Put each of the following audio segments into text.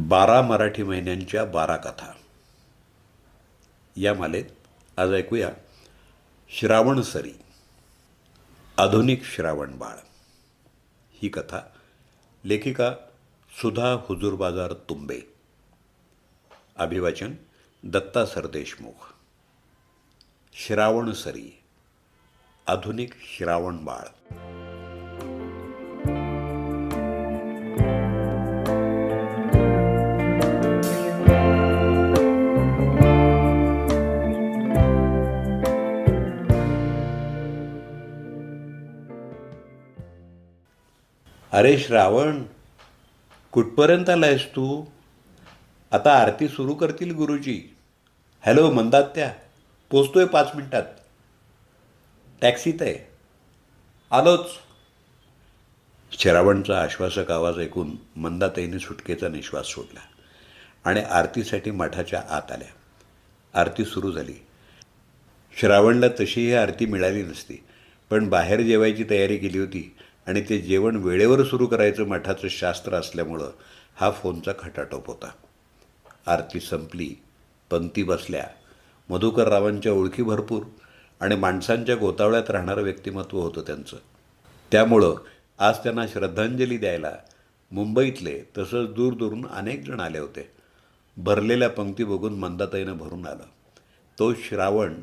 बारा मराठी महिन्यांच्या बारा कथा. या मालेत आज ऐकूया श्रावण सरी आधुनिक श्रावण बाळ. ही कथा लेखिका सुधा हुजूरबाजार तुंबे. अभिवाचन दत्ता सरदेशमुख. श्रावण सरी आधुनिक श्रावण बाळ. अरे श्रावण कुठपर्यंत आलायस तू? आता आरती सुरू करतील गुरुजी. हॅलो मंदात्या. पोचतोय पाच मिनिटात. टॅक्सीत आहे. आलोच. श्रावणचा आश्वासक आवाज ऐकून मंदाताईने सुटकेचा निश्वास सोडला आणि आरतीसाठी मठाच्या आत आल्या. आरती सुरू झाली. श्रावणला तशीही आरती मिळाली नसती पण बाहेर जेवायची तयारी केली होती. आणि ते जेवण वेळेवर सुरू करायचं मठाचं शास्त्र असल्यामुळं हा फोनचा खटाटोप होता. आरती संपली पंक्ती बसल्या मधुकर रावांच्या ओळखी भरपूर आणि माणसांच्या गोतावळ्यात राहणारं व्यक्तिमत्व होतं त्यांचं. त्यामुळं आज त्यांना श्रद्धांजली द्यायला मुंबईतले तसंच दूरदूरून अनेक जण आले होते. भरलेल्या पंक्ती बघून मंदाताईनं भरून आलं. तो श्रावण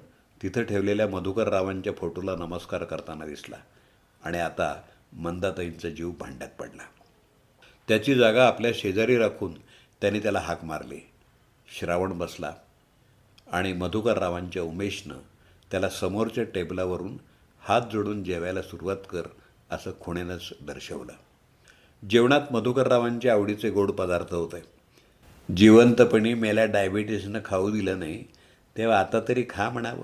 तिथं ठेवलेल्या मधुकर रावांच्या फोटोला नमस्कार करताना दिसला. आणि आता मंदाताईंचा जीव भांड्यात पडला. त्याची जागा आपल्या शेजारी राखून त्याने त्याला हाक मारली. श्रावण बसला आणि मधुकररावांच्या उमेशनं त्याला समोरच्या टेबलावरून हात जोडून जेवायला सुरुवात कर असं खुणेनंच दर्शवलं. जेवणात मधुकररावांच्या आवडीचे गोड पदार्थ होते. जिवंतपणी मेल्या डायबिटीसनं खाऊ दिलं नाही तेव्हा आता तरी खा म्हणावं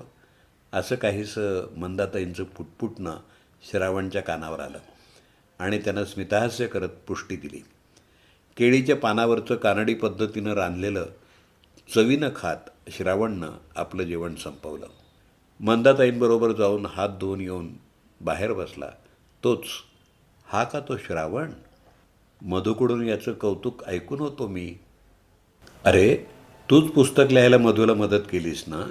असं काहीसं मंदाताईंचं पुटपुटणं श्रावणच्या कानावर आलं. आणि त्यानं स्मितहास्य करत पुष्टी दिली. केळीच्या पानावरचं कानडी पद्धतीनं रांधलेलं चवीनं खात श्रावणनं आपलं जेवण संपवलं. मंदाताईंबरोबर जाऊन हात धुवून येऊन बाहेर बसला. तोच हा का तो श्रावण? मधूकडून याचं कौतुक ऐकून होतो मी. अरे तूच पुस्तक लिहायला मधूला मदत केलीस ना?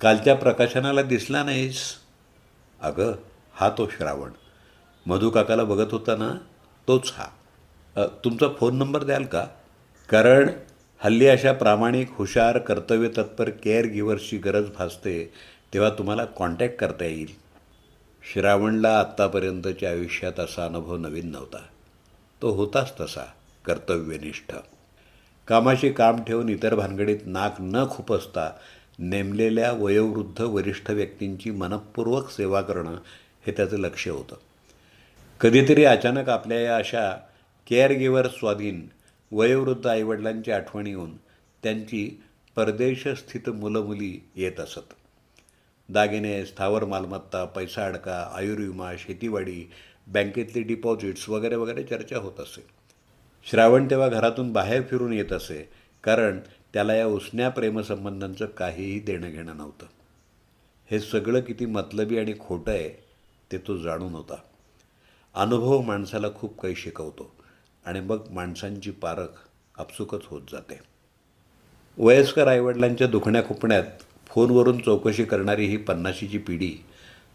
कालच्या प्रकाशनाला दिसला नाहीस? अगं हा तो श्रावण. मधू काकाला बघत होता ना तोच हा. तुमचा फोन नंबर द्याल का? कारण हल्ली अशा प्रामाणिक हुशार कर्तव्य तत्पर केअर गिव्हर्सची गरज भासते तेव्हा तुम्हाला कॉन्टॅक्ट करता येईल. श्रावणला आत्तापर्यंतच्या आयुष्यात असा अनुभव नवीन नव्हता. तो होताच तसा कर्तव्यनिष्ठ. कामाशी काम ठेवून इतर भानगडीत नाक न खुपसता नेमलेल्या वयोवृद्ध वरिष्ठ व्यक्तींची मनपूर्वक सेवा करणं हे त्याचं लक्ष होतं. कधीतरी अचानक आपल्या या अशा केअरगिव्हर स्वाधीन वयोवृद्ध आईवडिलांची आठवण येऊन त्यांची परदेशस्थित मुलं मुली येत असत. दागिने स्थावर मालमत्ता पैसा अडका आयुर्विमा शेतीवाडी बँकेतली डिपॉझिट्स वगैरे वगैरे चर्चा होत असे. श्रावण तेव्हा घरातून बाहेर फिरून येत असे कारण त्याला या उसन्या प्रेमसंबंधांचं काहीही देणं घेणं नव्हतं. हे सगळं किती मतलबी आणि खोटं आहे ते तो जाणून होता. अनुभव माणसाला खूप काही शिकवतो आणि मग माणसांची पारख आपसुकच होत जाते. वयस्कर आईवडिलांच्या दुखण्या खुपण्यात फोनवरून चौकशी करणारी ही पन्नाशीची पिढी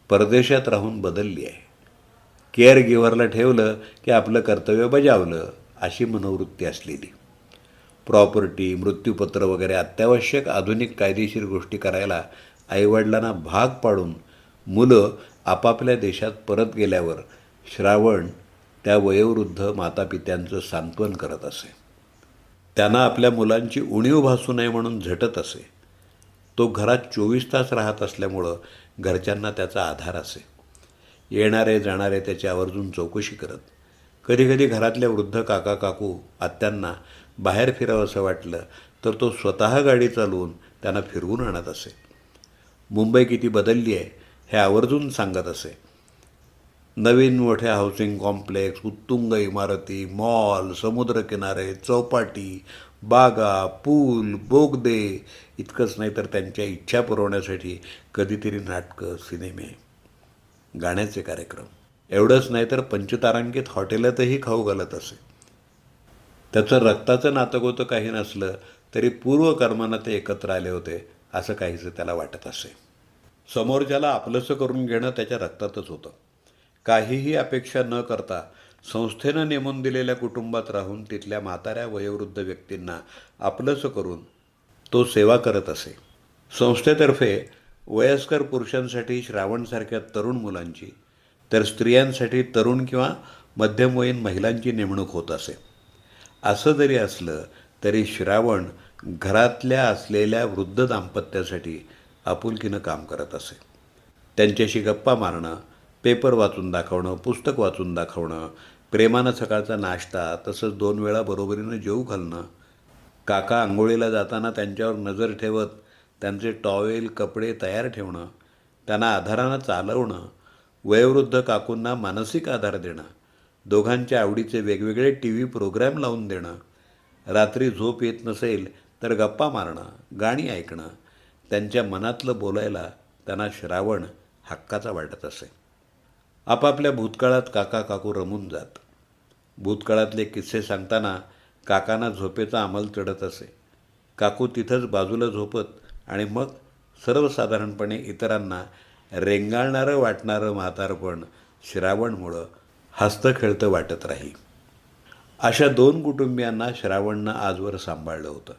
परदेशात राहून बदलली आहे. केअर गिव्हरला ठेवलं की आपलं कर्तव्य बजावलं अशी मनोवृत्ती असलेली. प्रॉपर्टी मृत्यूपत्र वगैरे अत्यावश्यक आधुनिक कायदेशीर गोष्टी करायला आईवडिलांना भाग पाडून मुलं आपापल्या देशात परत गेल्यावर श्रावण त्या वयोवृद्ध मातापित्यांचं सांत्वन करत असे. त्यांना आपल्या मुलांची उणीव भासू नये म्हणून झटत असे. तो घरात चोवीस तास राहत असल्यामुळं घरच्यांना त्याचा आधार असे. येणारे जाणारे त्याची आवर्जून चौकशी करत. कधीकधी घरातल्या वृद्ध काका काकू आत्यांना बाहेर फिरावंसं वाटलं तर तो स्वतः गाडी चालवून त्यांना फिरवून आणत असे. मुंबई किती बदलली आहे हे आवर्जून सांगत असे. नवीन मोठ्या हाऊसिंग कॉम्प्लेक्स उत्तुंग इमारती मॉल समुद्रकिनारे चौपाटी बागा पूल बोगदे इतकंच नाही तर त्यांच्या इच्छा पुरवण्यासाठी कधीतरी नाटकं सिनेमे गाण्याचे कार्यक्रम. एवढंच नाही तर पंचतारांकित हॉटेलातही खाऊ घालत असे. त्याचं रक्ताचं नातं होतं काही नसलं तरी पूर्वकर्मानं ते एकत्र आले होते असं काहीसं त्याला वाटत असे. समोरच्याला आपलंसं करून घेणं त्याच्या रक्तातच होतं. काहीही अपेक्षा न करता संस्थेनं नेमून दिलेल्या कुटुंबात राहून तिथल्या म्हाताऱ्या वयोवृद्ध व्यक्तींना आपलंसं करून तो सेवा करत असे. संस्थेतर्फे वयस्कर पुरुषांसाठी श्रावणसारख्या तरुण मुलांची तर स्त्रियांसाठी तरुण किंवा मध्यमवयीन महिलांची नेमणूक होत असे. असं जरी असलं तरी श्रावण घरातल्या असलेल्या वृद्ध दाम्पत्यासाठी आपुलकीनं काम करत असे. त्यांच्याशी गप्पा मारणं पेपर वाचून दाखवणं पुस्तक वाचून दाखवणं प्रेमानं सकाळचा नाश्ता तसंच दोन वेळा बरोबरीनं जेऊ घालणं. काका आंघोळीला जाताना त्यांच्यावर नजर ठेवत त्यांचे टॉवेल कपडे तयार ठेवणं त्यांना आधारानं चालवणं वयोवृद्ध काकूंना मानसिक आधार देणं दोघांच्या आवडीचे वेगवेगळे टी व्ही प्रोग्रॅम लावून देणं रात्री झोप येत नसेल तर गप्पा मारणं गाणी ऐकणं त्यांच्या मनातलं बोलायला त्यांना श्रावण हक्काचा वाटत असे. आपापल्या भूतकाळात काका काकू रमून जात. भूतकाळातले किस्से सांगताना काकांना झोपेचा अंमल चढत असे. काकू तिथंच बाजूला झोपत आणि मग सर्वसाधारणपणे इतरांना रेंगाळणारं वाटणारं म्हातारपण श्रावणमुळं हसतं खेळतं वाटत राही. अशा दोन कुटुंबियांना श्रावणनं आजवर सांभाळलं होतं.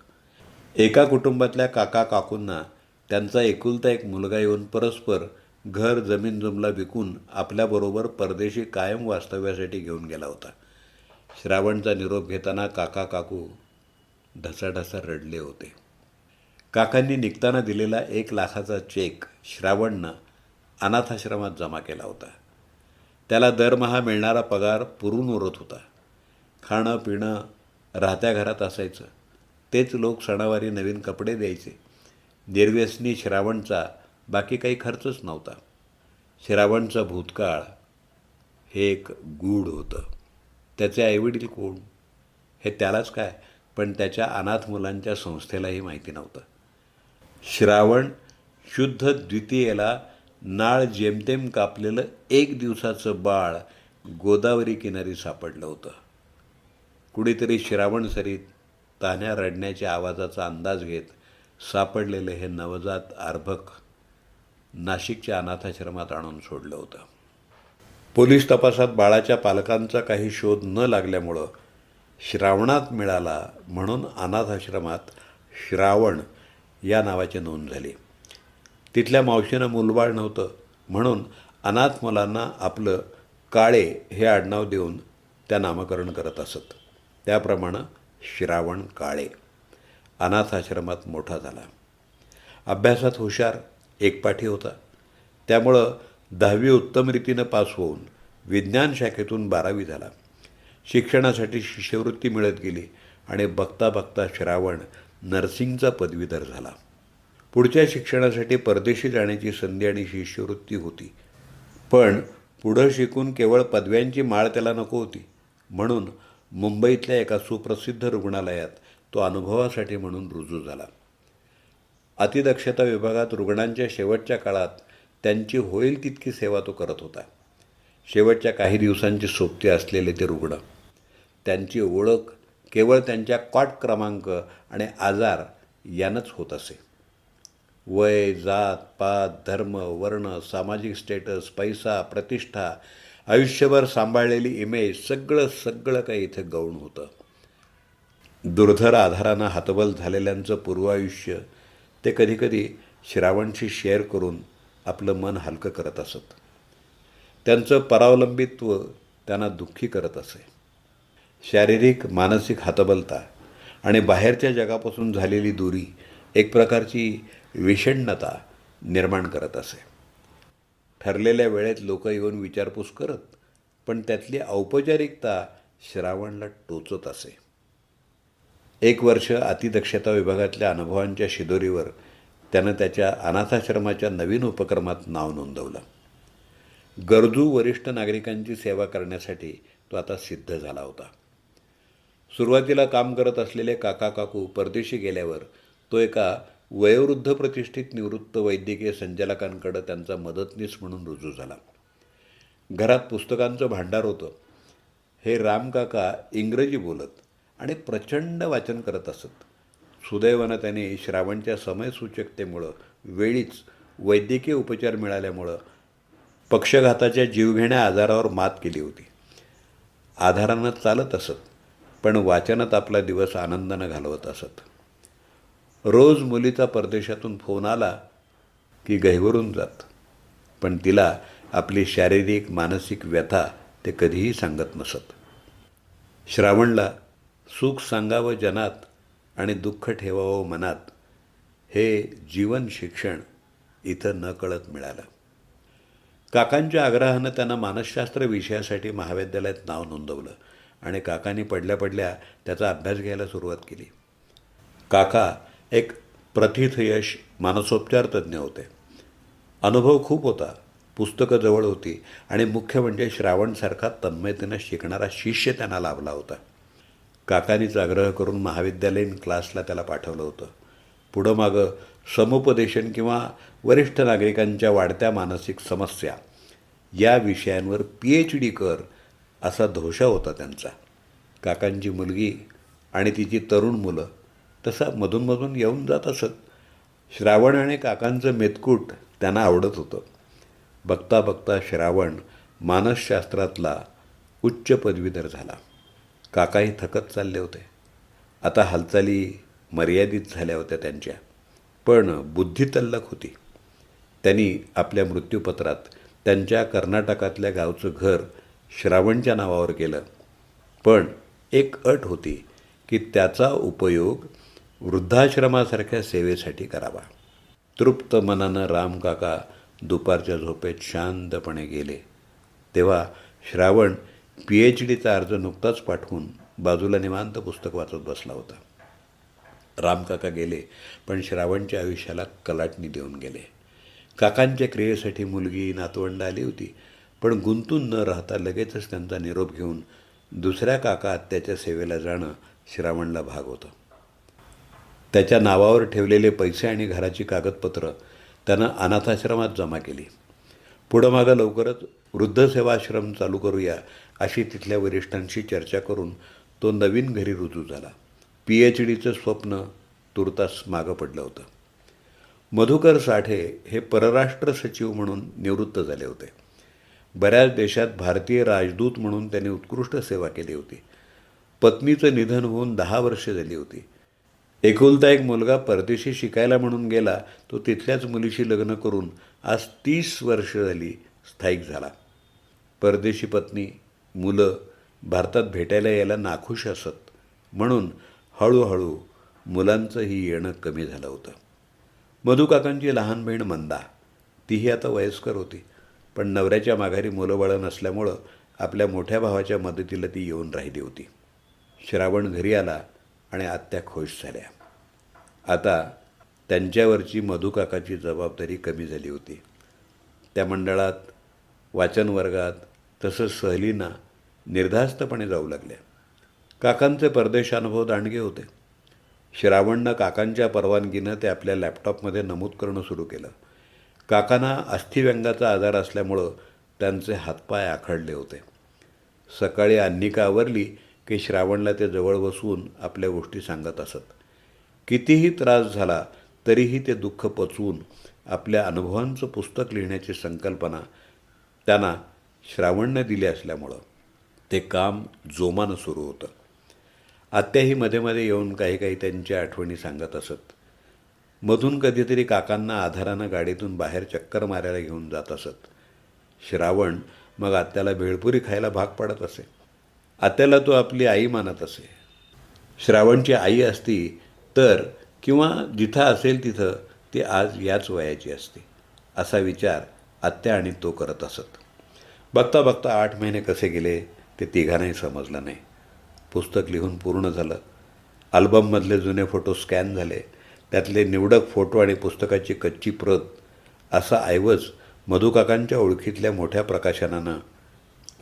एका कुटुंबातल्या काका काकूंना त्यांचा एकुलता एक मुलगा येऊन परस्पर घर जमीन जुमला विकून आपल्याबरोबर परदेशी कायम वास्तव्यासाठी घेऊन गेला होता. श्रावणचा निरोप घेताना काका काकू ढसाढसा रडले होते. काकांनी निघताना दिलेला एक लाखाचा चेक श्रावणनं अनाथाश्रमात जमा केला होता. त्याला दरमहा मिळणारा पगार पुरून उरत होता. खाणं पिणं राहत्या घरात असायचं. तेच लोक सणावारी नवीन कपडे द्यायचे. निर्व्यसनी श्रावणचा बाकी काही खर्चच नव्हता. श्रावणचा भूतकाळ हे एक गूढ होतं. त्याचे आईवडील कोण? हे त्यालाच काय? पण त्याच्या अनाथ मुलांच्या संस्थेलाही माहिती नव्हतं. श्रावण शुद्ध द्वितीयेला नाळ जेमतेम कापलेलं एक दिवसाचं बाळ गोदावरी किनारी सापडलं होतं. कुणीतरी श्रावण सरीत तान्या रडण्याच्या आवाजाचा अंदाज घेत सापडलेलं हे नवजात अर्भक नाशिकच्या अनाथाश्रमात आणून सोडलं होतं. पोलीस तपासात बाळाच्या पालकांचा काही शोध न लागल्यामुळं श्रावणात मिळाला म्हणून अनाथाश्रमात श्रावण या नावाची नोंद झाली. तिथल्या मावशीनं मुलबाळ नव्हतं म्हणून अनाथ मुलांना आपलं काळे हे आडनाव देऊन त्या नामकरण करत असत. त्याप्रमाणे श्रावण काळे अनाथ आश्रमात मोठा झाला. अभ्यासात हुशार एकपाठी होता. त्यामुळं दहावी उत्तम रीतीनं पास होऊन विज्ञान शाखेतून बारावी झाला. शिक्षणासाठी शिष्यवृत्ती मिळत गेली आणि बघता बघता श्रावण नर्सिंगचा पदवीधर झाला. पुढच्या शिक्षणासाठी परदेशी जाण्याची संधी आणि शिष्यवृत्ती होती. पण पुढं शिकून केवळ पदव्यांची माळ त्याला नको होती. म्हणून मुंबईतल्या एका सुप्रसिद्ध रुग्णालयात तो अनुभवासाठी म्हणून रुजू झाला. अतिदक्षता विभागात रुग्णांच्या शेवटच्या काळात त्यांची होईल तितकी सेवा तो करत होता. शेवटच्या काही दिवसांची सोबती असलेले ते रुग्ण. त्यांची ओळख केवळ त्यांच्या कॉट क्रमांक आणि आजार यानंच होत असे. वय जात पात धर्म वर्ण सामाजिक स्टेटस पैसा प्रतिष्ठा आयुष्यभर सांभाळलेली इमेज सगळं सगळं काही इथे गौण होतं. दुर्धर आधारानं हातबल झालेल्यांचं पूर्वायुष्य ते कधीकधी श्रावणशी शेअर करून आपलं मन हलकं करत असत. त्यांचं परावलंबित्व त्यांना दुःखी करत असे. शारीरिक मानसिक हातबलता आणि बाहेरच्या जगापासून झालेली दुरी एक प्रकारची विषण्णता निर्माण करत असे. ठरलेल्या वेळेत लोक येऊन विचारपूस करत पण त्यातली औपचारिकता श्रावणला टोचत असे. एक वर्ष अतिदक्षता विभागातल्या अनुभवांच्या शिदोरीवर त्यानं त्याच्या अनाथाश्रमाच्या नवीन उपक्रमात नाव नोंदवलं. गरजू वरिष्ठ नागरिकांची सेवा करण्यासाठी तो आता सिद्ध झाला होता. सुरुवातीला काम करत असलेले काका काकू परदेशी गेल्यावर तो एका वयोवृद्ध प्रतिष्ठित निवृत्त वैद्यकीय संचालकांकडं त्यांचा मदतनीस म्हणून रुजू झाला. घरात पुस्तकांचं भांडार होतं. हे रामकाका इंग्रजी बोलत. आणि प्रचंड वाचन करत असत. सुदैवानं त्याने श्रावणच्या समयसूचकतेमुळं वेळीच वैद्यकीय उपचार मिळाल्यामुळं पक्षघाताच्या जीवघेण्या आजारावर मात केली होती. आधारानं चालत असत पण वाचनात आपला दिवस आनंदानं घालवत असत. रोज मुलीचा परदेशातून फोन आला की गहिवरून जात पण तिला आपली शारीरिक मानसिक व्यथा ते कधीही सांगत नसत. श्रावणला सुख सांगावं जनात आणि दुःख ठेवावं मनात हे जीवन शिक्षण इथं न कळत मिळालं. काकांच्या आग्रहानं त्यांना मानसशास्त्र विषयासाठी महाविद्यालयात नाव नोंदवलं आणि काकांनी पडल्या पडल्या त्याचा अभ्यास घ्यायला सुरुवात केली. काका एक प्रतिथयश मानसोपचार तज्ज्ञ होते. अनुभव खूप होता पुस्तकं जवळ होती आणि मुख्य म्हणजे श्रावणसारखा तन्मयतेनं शिकणारा शिष्य त्यांना लाभला होता. काकानीच आग्रह करून महाविद्यालयीन क्लासला त्याला पाठवलं होतं. पुढं मागं समुपदेशन किंवा वरिष्ठ नागरिकांच्या वाढत्या मानसिक समस्या या विषयांवर पी एच डी कर असा धोशा होता त्यांचा. काकांची मुलगी आणि तिची तरुण मुलं तसा मधूनमधून येऊन जात असत. श्रावण आणि काकांचं मेतकूट त्यांना आवडत होतं. बघता बघता श्रावण मानसशास्त्रातला उच्च पदवीधर झाला. काकाही थकत चालले होते. आता हालचाली मर्यादित झाल्या होत्या त्यांच्या. पण बुद्धी तल्लक होती. त्यांनी आपल्या मृत्यूपत्रात त्यांच्या कर्नाटकातल्या गावचं घर श्रावणच्या नावावर केलं. पण एक अट होती की त्याचा उपयोग वृद्धाश्रमासारख्या सेवेसाठी करावा. तृप्त मनानं रामकाका दुपारच्या झोपेत शांतपणे गेले. तेव्हा श्रावण पी एच डीचा अर्ज नुकताच पाठवून बाजूला निवांत पुस्तक वाचत बसला होता. रामकाका गेले पण श्रावणच्या आयुष्याला कलाटणी देऊन गेले. काकांच्या क्रियेसाठी मुलगी नातवंड आली होती पण गुंतून न राहता लगेचच त्यांचा निरोप घेऊन दुसऱ्या काका आत्याच्या सेवेला जाणं श्रावणला भाग होतं. त्याच्या नावावर ठेवलेले पैसे आणि घराची कागदपत्रं त्यानं अनाथाश्रमात जमा केली. पुढं मागं लवकरच वृद्ध सेवाश्रम चालू करूया अशी तिथल्या वरिष्ठांशी चर्चा करून तो नवीन घरी रुजू झाला. पी एच डीचं स्वप्न तुर्तास मागं पडलं होतं. मधुकर साठे हे परराष्ट्र सचिव म्हणून निवृत्त झाले होते. बऱ्याच देशात भारतीय राजदूत म्हणून त्यांनी उत्कृष्ट सेवा केली होती. पत्नीचं निधन होऊन दहा वर्षे झाली होती. एकुलता एक मुलगा परदेशी शिकायला म्हणून गेला तो तिथल्याच मुलीशी लग्न करून आज तीस वर्ष झाली स्थायिक झाला. परदेशी पत्नी मुलं भारतात भेटायला यायला नाखुश असत. म्हणून हळूहळू मुलांचंही येणं कमी झालं होतं. मधुकाकांची लहान बहीण मंदा तीही आता वयस्कर होती. पण नवऱ्याच्या माघारी मुलंबाळं नसल्यामुळं आपल्या मोठ्या भावाच्या मदतीला ती येऊन राहिली होती. श्रावण घरी आला आणि आत्या खुश झाल्या. आता त्यांच्यावरची मधुकाकाची जबाबदारी कमी झाली होती. त्या मंडळात वाचन वर्गात तसंच सहलींना निर्धास्तपणे जाऊ लागल्या. काकांचे परदेश अनुभव दांडगे होते. श्रावणनं काकांच्या परवानगीनं ते आपल्या लॅपटॉपमध्ये नमूद करणं सुरू केलं. काकांना अस्थिव्यंगाचा आजार असल्यामुळं त्यांचे हातपाय आखडले होते. सकाळी अन्निका आवरली की श्रावणला ते जवळ बसवून आपल्या गोष्टी सांगत असत. कितीही त्रास झाला तरीही ते दुःख पचवून आपल्या अनुभवांचं पुस्तक लिहिण्याची संकल्पना त्यांना श्रावणनं दिली असल्यामुळं. ते काम जोमानं सुरू होतं. आत्याही मध्ये मध्ये येऊन काही काही त्यांच्या आठवणी सांगत असत. मधून कधीतरी काकांना आधारानं गाडीतून बाहेर चक्कर मारायला घेऊन जात असत. श्रावण मग आत्याला भेळपुरी खायला भाग पडत असे. आत्याला तो आपली आई मानत असे. श्रावणची आई असती तर किंवा जिथं असेल तिथं ती आज याच वयाची असते. असा विचार आत्या आणि तो करत असत. बघता बघता आठ महिने कसे गेले? ते तिघांनाही समजलं नाही. पुस्तक लिहून पूर्ण झालं. अल्बममधले जुने फोटो स्कॅन झाले. त्यातले निवडक फोटो आणि पुस्तकाची कच्ची प्रत असा ऐवज मधुकाकांच्या ओळखीतल्या मोठ्या प्रकाशनानं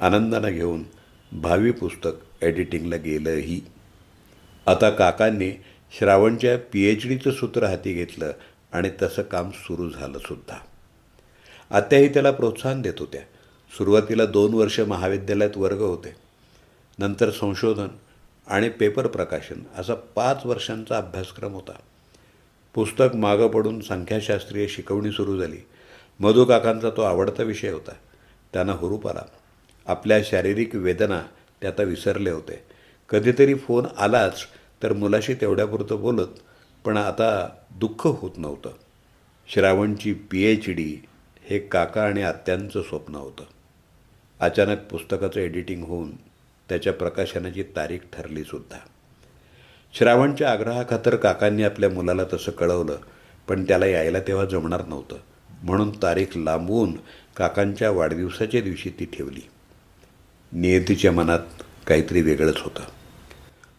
आनंदानं घेऊन भावी पुस्तक एडिटिंगला गेलंही. आता काकांनी श्रावणच्या पी एच डीचं सूत्र हाती घेतलं आणि तसं काम सुरू झालंसुद्धा आत्याही त्याला प्रोत्साहन देत होत्या. सुरुवातीला दोन वर्ष महाविद्यालयात वर्ग होते. नंतर संशोधन आणि पेपर प्रकाशन असा पाच वर्षांचा अभ्यासक्रम होता. पुस्तक मागं पडून संख्याशास्त्रीय शिकवणी सुरू झाली. मधुकाकांचा तो आवडता विषय होता. त्यांना हुरूप आला. आपल्या शारीरिक वेदना ते आता विसरले होते. कधीतरी फोन आलाच तर मुलाशी तेवढ्यापुरतं बोलत पण आता दुःख होत नव्हतं. श्रावणची पी एच डी हे काका आणि आत्यांचं स्वप्न होतं. अचानक पुस्तकाचं एडिटिंग होऊन त्याच्या प्रकाशनाची तारीख ठरली सुद्धा. श्रावणच्या आग्रहाखातर काकांनी आपल्या मुलाला तसं कळवलं पण त्याला यायला तेव्हा जमणार नव्हतं. म्हणून तारीख लांबवून काकांच्या वाढदिवसाच्या दिवशी ती ठेवली. नियतीच्या मनात काहीतरी वेगळंच होतं.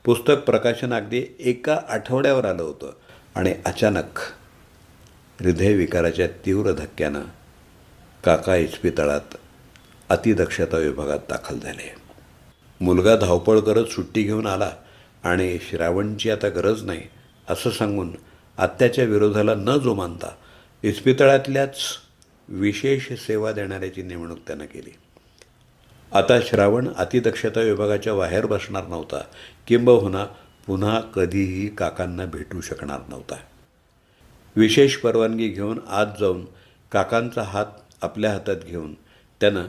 पुस्तक प्रकाशन अगदी एका आठवड्यावर आलं होतं आणि अचानक हृदयविकाराच्या तीव्र धक्क्यानं काका इस्पितळात अतिदक्षता विभागात दाखल झाले. मुलगा धावपळ करत सुट्टी घेऊन आला आणि श्रावणची आता गरज नाही असं सांगून आत्याच्या विरोधाला न जोमानता इस्पितळातल्याच विशेष सेवा देणाऱ्याची नेमणूक त्यानं केली. आता श्रावण अतिदक्षता विभागाच्या बाहेर बसणार नव्हता. किंबहुना पुन्हा कधीही काकांना भेटू शकणार नव्हता. विशेष परवानगी घेऊन आत जाऊन काकांचा हात आपल्या हातात घेऊन त्यानं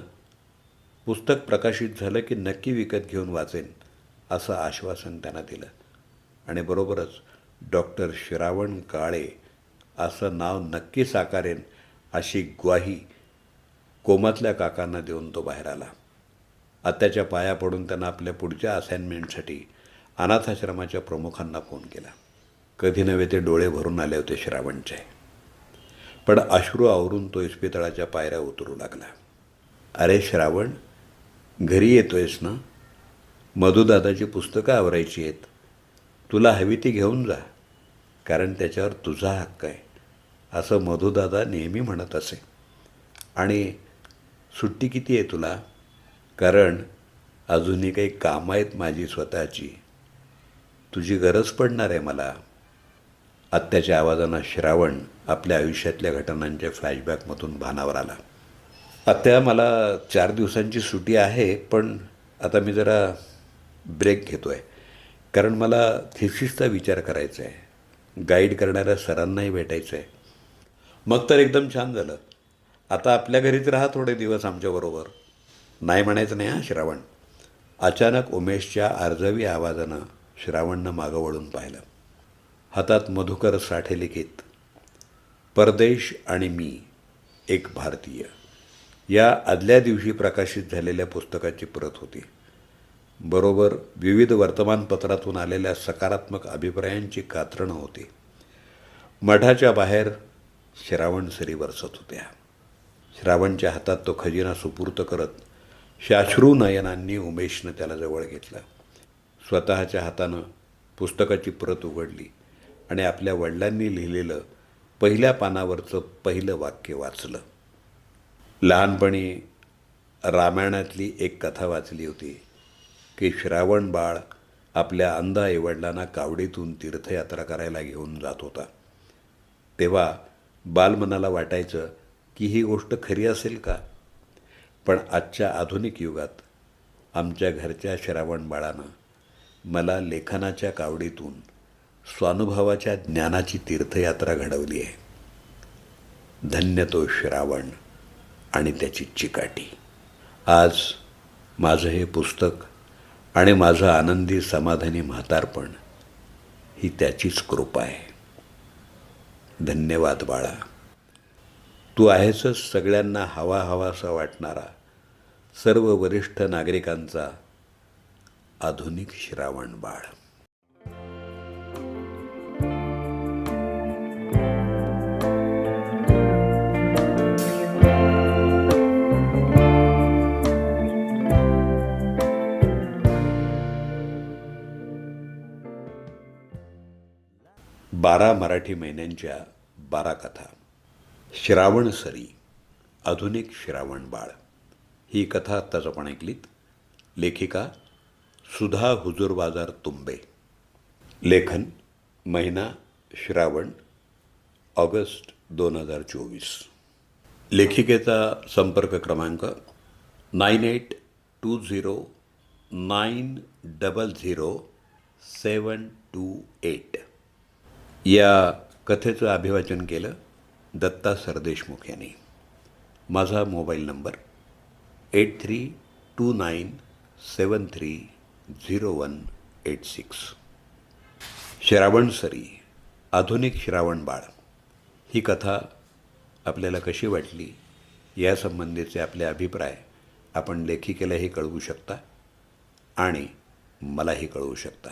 पुस्तक प्रकाशित झालं की नक्की विकत घेऊन वाचेन असं आश्वासन त्यांना दिलं. आणि बरोबरच डॉक्टर श्रावण काळे असं नाव नक्की साकारेन अशी ग्वाही कोमातल्या काकांना देऊन तो बाहेर आला. आत्याच्या पाया पडून त्यांना आपल्या पुढच्या असाइनमेंटसाठी अनाथाश्रमाच्या प्रमुखांना फोन केला. कधी नव्हे ते डोळे भरून आले होते श्रावणचे. पण अश्रू आवरून तो इस्पितळाच्या पायऱ्या उतरू लागला. अरे श्रावण घरी येतोयस ना? मधुदादाची पुस्तकं आवरायची आहेत. तुला हवी ती घेऊन जा कारण त्याच्यावर तुझा हक्क आहे असं मधुदादा नेहमी म्हणत असे. आणि सुट्टी किती आहे तुला? कारण अजूनही काही कामं आहेत माझी स्वतःची. तुझी गरज पडणार आहे मला. आत्याच्या आवाजानं श्रावण आपल्या आयुष्यातल्या घटनांच्या फ्लॅशबॅकमधून भानावर आला. आत्या मला चार दिवसांची सुट्टी आहे पण आता मी जरा ब्रेक घेतो आहे कारण मला थिसिसचा विचार करायचा आहे गाईड करणाऱ्या सरांनाही भेटायचं आहे मग तर एकदम छान झालं. आता आपल्या घरीच राहा थोडे दिवस आमच्याबरोबर नाही म्हणायचं नाही हा श्रावण. अचानक उमेशच्या आर्जवी आवाजानं श्रावणनं मागं वळून पाहिलं. हातात मधुकर साठे लिखित परदेश आणि मी एक भारतीय. या आदल्या दिवशी प्रकाशित झालेल्या पुस्तकाची प्रत होती. बरोबर विविध वर्तमानपत्रातून आलेल्या सकारात्मक अभिप्रायांची कात्रणं होती. मठाच्या बाहेर श्रावण सरी बरसत होत्या. श्रावणच्या हातात तो खजिना सुपूर्त करत शाश्रू नयनांनी उमेशनं त्याला जवळ घेतलं. स्वतःच्या हातानं पुस्तकाची प्रत उघडली आणि आपल्या वडिलांनी लिहिलेलं पहिल्या पानावरचं पहिलं वाक्य वाचलं. लहानपणी रामायणातली एक कथा वाचली होती की श्रावण बाळ आपल्या अंध आईवडिलांना कावडीतून तीर्थयात्रा करायला घेऊन जात होता. तेव्हा बालमनाला वाटायचं की ही गोष्ट खरी असेल का? पण आजच्या आधुनिक युगात आमच्या घरच्या श्रावण बाळानं मला लेखनाच्या कावडीतून स्वानुभवाच्या ज्ञानाची तीर्थयात्रा घडवली आहे. धन्य तो श्रावण. आणि त्याची चिकाटी. आज माझं हे पुस्तक आणि माझं आनंदी समाधानी म्हातारपण ही त्याचीच कृपा आहे. धन्यवाद बाळा. तू आहेसच सगळ्यांना हवा हवासा वाटणारा सर्व वरिष्ठ नागरिकांचा आधुनिक श्रावण बाळ. बारा मराठी महिन्यांच्या बारा कथा. श्रावण सरी आधुनिक श्रावण बाळ. ही कथा आत्ताच आपण ऐकलीत. लेखिका सुधा हुजूर बाजार तुंबे. लेखन महिना श्रावण ऑगस्ट दोन हजार चोवीस. लेखिकेचा संपर्क क्रमांक nine eight two zero nine double zero seven two eight. या कथेचं अभिवाचन केलं दत्ता सरदेशमुख यांनी. माझा mobile number eight three two nine seven three zero one eight six. Shravan सरी आधुनिक श्रावण बाळ. ही कथा आपल्याला कशी वाटली यासंबंधीचे आपले अभिप्राय आपण लेखिकेलाही कळवू शकता आणि मलाही कळवू शकता.